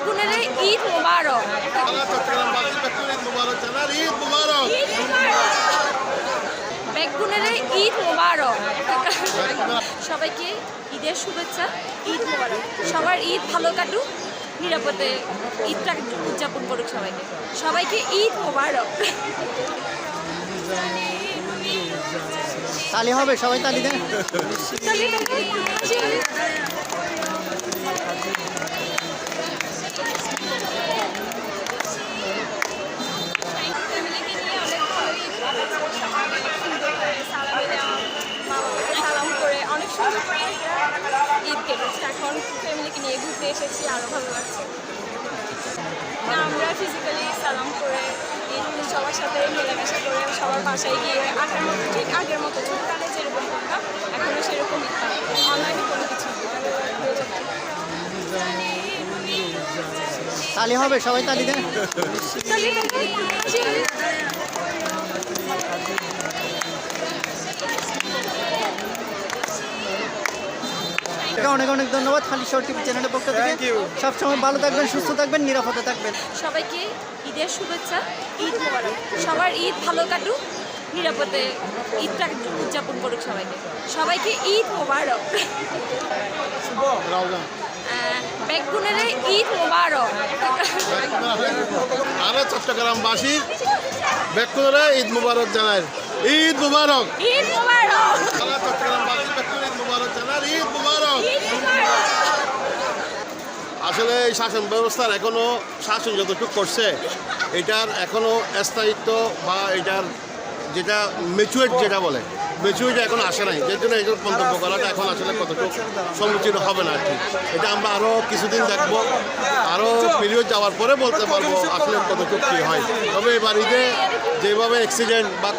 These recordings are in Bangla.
ব্যক্তির ঈদ মুবারক। জানার ঈদ মুবারক। বেগুনের সবাইকে ঈদের শুভেচ্ছা ঈদ মোবারক। সবার ঈদ ভালো কাটুক নিরাপদে ঈদটা উদযাপন করুক সবাইকে। সবাইকে ঈদ মোবারক। তালি হবে সবাই তালি দেন সালাম করে অনেক সুন্দর করে ঈদ কেটেছে এখন ফ্যামিলিকে নিয়ে ঘুরতে এসেছি আরও ভালো লাগছে না, আমরা ফিজিক্যালি সালাম করে ঈদ সবার সাথে মেলামেশা করে সবার বাসায় গিয়ে আগের মতো ঠিক আগের মতো ছোটকালে যেরকম করতাম এখনও সেরকম অনলাইনে কোনো কিছু হয়ে যাচ্ছে তালি হবে সবাই তালি দেন। অনেক অনেক ধন্যবাদ খালি শর্ট টিভি চ্যানেলের পক্ষ থেকে। সবসময় ভালো থাকবেন সুস্থ থাকবেন নিরাপদে থাকবেন। সবাইকে ঈদের শুভেচ্ছা ঈদ মোবারক। সবার ঈদ ভালো কাটুক নিরাপদে ঈদটা উদযাপন করুক সবাইকে। সবাইকে ঈদ মোবারক। রাউজান ঈদ মোবারক। সারা চট্টগ্রামবাসীর ব্যক্তিরা ঈদ মুবারক জানায় ঈদ মুবারক। ঈদ মোবারক। চট্টগ্রামবাসী ঈদ মুবারক জানার ঈদ মুবারক। আসলে এই শাসন ব্যবস্থার এখনও শাসন যতটুকু করছে এটার এখনও স্থায়িত্ব বা এটার যেটা মেচুয়েট যেটা বলে মেচুয়েট এখন আসে নাই। যে জন্য এগুলো মন্তব্য করাটা এখন আসলে কতটুকু সমুচিত হবে না আর কি। এটা আমরা আরও কিছুদিন দেখব আরও পিরিয়ড যাওয়ার পরে বলতে পারব আসলে কতটুকু কী হয়। তবে এবার ঈদে যেভাবে অ্যাক্সিডেন্ট বা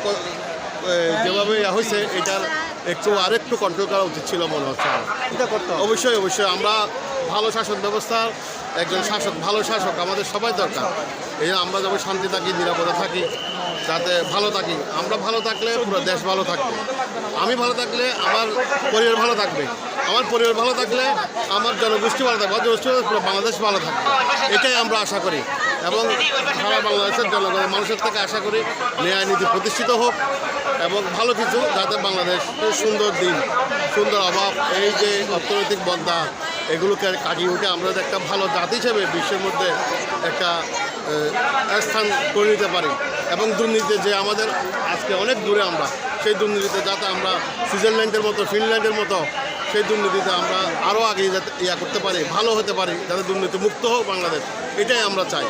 যেভাবে হয়েছে এটার একটু আরেকটু কন্ট্রোল করা উচিত ছিল মনে হচ্ছে এটা করতে হবে। অবশ্যই অবশ্যই। আমরা ভালো শাসন ব্যবস্থার একজন শাসক ভালো শাসক আমাদের সবাই দরকার। এই আমরা যেমন শান্তি থাকি নিরাপদে থাকি যাতে ভালো থাকি। আমরা ভালো থাকলে পুরো দেশ ভালো থাকবে। আমি ভালো থাকলে আমার পরিবার ভালো থাকবে। আমার পরিবার ভালো থাকলে আমার জনগোষ্ঠী ভালো থাকবে। জনগোষ্ঠী পুরো বাংলাদেশ ভালো থাকবে। এটাই আমরা আশা করি। এবং সারা বাংলাদেশের জনগণের মানুষের থেকে আশা করি ন্যায় নীতি প্রতিষ্ঠিত হোক এবং ভালো কিছু যাতে বাংলাদেশ সুন্দর দিন, সুন্দর অভাব এই যে অর্থনৈতিক বন্ধা এগুলোকে কাটিয়ে উঠে আমরা একটা ভালো জাত হিসেবে বিশ্বের মধ্যে একটা স্থান করে নিতে পারি। এবং দুর্নীতিতে যে আমাদের আজকে অনেক দূরে আমরা, সেই দুর্নীতিতে যাতে আমরা সুইজারল্যান্ডের মতো, ফিনল্যান্ডের মতো, সেই দুর্নীতিতে আমরা আরও আগে যাতে ইয়া করতে পারি, ভালো হতে পারি, যাতে দুর্নীতি মুক্ত হোক বাংলাদেশ, এটাই আমরা চাই।